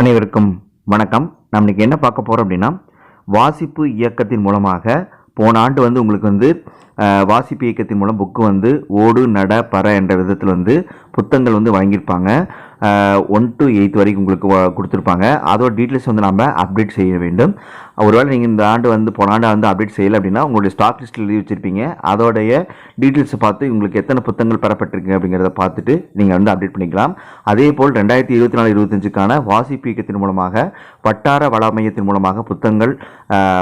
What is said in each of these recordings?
அனைவருக்கும் வணக்கம். நம்ம இன்னைக்கு என்ன பார்க்க போகிறோம் அப்படின்னா வாசிப்பு இயக்கத்தின் மூலமாக போன ஆண்டு வந்து உங்களுக்கு வந்து வாசிப்பு இயக்கத்தின் மூலம் புக்கு வந்து ஓடு நட பற என்ற விதத்தில் வந்து புத்தகங்கள் வந்து வாங்கியிருப்பாங்க. ஒன் டு எயித் வரைக்கும் உங்களுக்கு கொடுத்துருப்பாங்க. அதோட டீட்டெயில்ஸ் வந்து நம்ம அப்டேட் செய்ய வேண்டும். ஒருவேளை நீங்கள் இந்த ஆண்டு வந்து போன ஆண்டு வந்து அப்டேட் செய்யலை அப்படின்னா உங்களுடைய ஸ்டாக் லிஸ்ட்டில் எழுதி வச்சுருப்பீங்க. அதோடைய டீட்டெயில்ஸை பார்த்து உங்களுக்கு எத்தனை புத்தகங்கள் பெறப்பட்டிருக்கு அப்படிங்கிறத பார்த்துட்டு நீங்கள் வந்து அப்டேட் பண்ணிக்கலாம். அதே போல் ரெண்டாயிரத்தி இருபத்தி நாலு இருபத்தஞ்சுக்கான வாசிப்பு இயக்கத்தின் மூலமாக வட்டார வள மையத்தின் மூலமாக புத்தகங்கள்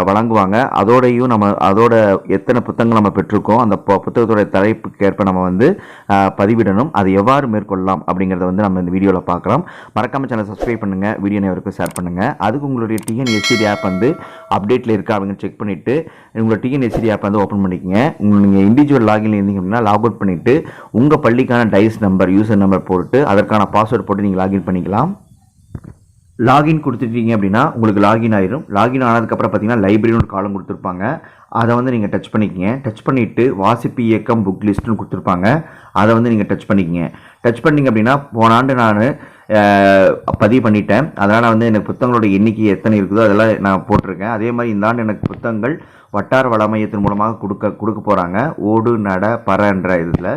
வழங்குவாங்க. அதோடையும் நம்ம அதோட எத்தனை புத்தகங்கள் நம்ம பெற்றிருக்கோம் அந்த புத்தகத்தோட தலைப்புக்கு ஏற்ப நம்ம வந்து பதிவிடணும். அதை எவ்வாறு மேற்கொள்ளலாம் அப்படிங்கிறத வந்து நம்ம இந்த வீடியோ வீடியோவில் பார்க்கலாம் மறக்காமல் சேனல் சப்ஸ்கிரைப் பண்ணுங்கள் வீடியோ அனைவருக்கும் ஷேர் பண்ணுங்கள் அதுக்கு உங்களுடைய டிஎன்எஸ்சிடி ஆப் வந்து அப்டேட்டில் இருக்கா அப்படின்னு செக் பண்ணிவிட்டு உங்களோட டிஎன்எஸ்சிடி ஆப் வந்து ஓப்பன் பண்ணிக்கங்க. நீங்கள் இண்டிவிஜுவல் லாகின் இருந்தீங்க அப்படின்னா லாக் அவுட் பண்ணிவிட்டு உங்கள் பள்ளிக்கான டைஸ் நம்பர் யூசர் நம்பர் போட்டு அதற்கான பாஸ்வேர்ட் போட்டு நீங்கள் லாகின் பண்ணிக்கலாம். லாகின் கொடுத்துட்டீங்க அப்படின்னா உங்களுக்கு லாகின் ஆயிரும். லாகின் ஆனதுக்கப்புறம் பார்த்தீங்கன்னா லைப்ரரின்னு ஒரு காலம் கொடுத்துருப்பாங்க. அதை வந்து நீங்கள் டச் பண்ணிக்கிங்க. டச் பண்ணிவிட்டு வாசிப்பு இயக்கம் புக் லிஸ்ட்டுன்னு கொடுத்துருப்பாங்க. அதை வந்து நீங்கள் டச் பண்ணிக்கங்க. டச் பண்ணீங்க அப்படின்னா போன ஆண்டு நான் பதிவு பண்ணிட்டேன். அதனால் வந்து எனக்கு புத்தகங்களோட எண்ணிக்கை எத்தனை இருக்குதோ அதெல்லாம் நான் போட்டிருக்கேன். அதே மாதிரி இந்த ஆண்டு எனக்கு புத்தகங்கள் வட்டார வள மையத்தின் மூலமாக கொடுக்க கொடுக்க போகிறாங்க ஓடு நட பறன்ற இதில்.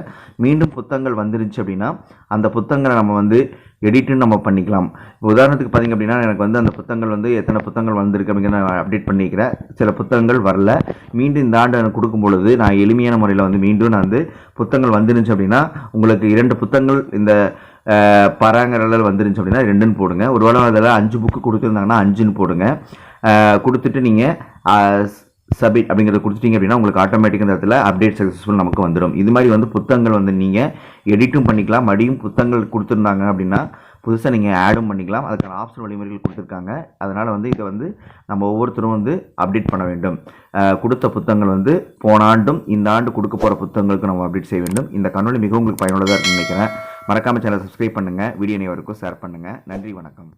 மீண்டும் புத்தகங்கள் வந்துருச்சு அப்படின்னா அந்த புத்தகங்களை நம்ம வந்து எடிட்டும் நம்ம பண்ணிக்கலாம். இப்போ உதாரணத்துக்கு பார்த்தீங்க அப்படின்னா எனக்கு வந்து அந்த புத்தகங்கள் வந்து எத்தனை புத்தகங்கள் வந்திருக்கு அப்படிங்கிற நான் அப்டேட் பண்ணிக்கிறேன். சில புத்தகங்கள் வரல. மீண்டும் இந்த ஆண்டு எனக்கு கொடுக்கும் பொழுது நான் எளிமையான முறையில் வந்து மீண்டும் நான் வந்து புத்தகங்கள் வந்துருந்துச்சு அப்படின்னா உங்களுக்கு இரண்டு புத்தகங்கள் இந்த பராங்கரில் வந்துருந்துச்சு அப்படின்னா ரெண்டுன்னு போடுங்க. ஒருவேளை அதில் அஞ்சு புக்கு கொடுத்துருந்தாங்கன்னா அஞ்சுன்னு போடுங்க. கொடுத்துட்டு நீங்கள் சப்மிட் அப்படிங்கிறத கொடுத்துட்டீங்க அப்படின்னா உங்களுக்கு ஆட்டோமேட்டிக் இந்த இடத்துல அப்டேட் சக்ஸஸ்ஃபுல் நமக்கு வந்துடும் இது மாதிரி வந்து புத்தகங்கள் வந்து நீங்கள் எடிட்டும் பண்ணிக்கலாம். மடியும் புத்தகங்கள் கொடுத்துருந்தாங்க அப்படின்னா புதுசாக நீங்கள் ஆடும் பண்ணிக்கலாம். அதுக்கான ஆப்ஷன் வழிமுறைகள் கொடுத்துருக்காங்க. அதனால் வந்து இதை வந்து நம்ம ஒவ்வொருத்தரும் வந்து அப்டேட் பண்ண வேண்டும். கொடுத்த புத்தகங்கள் வந்து போன ஆண்டும் இந்த ஆண்டு கொடுக்க போகிற புத்தகங்களுக்கு நம்ம அப்டேட் செய்ய வேண்டும். இந்த கண்ணொலி மிகவும் உங்களுக்கு பயனுள்ளதாக இருக்குன்னு நினைக்கிறேன். மறக்காமல் சேனல் சப்ஸ்கிரைப் பண்ணுங்கள் வீடியோ வரைக்கும் ஷேர் பண்ணுங்கள் நன்றி வணக்கம்.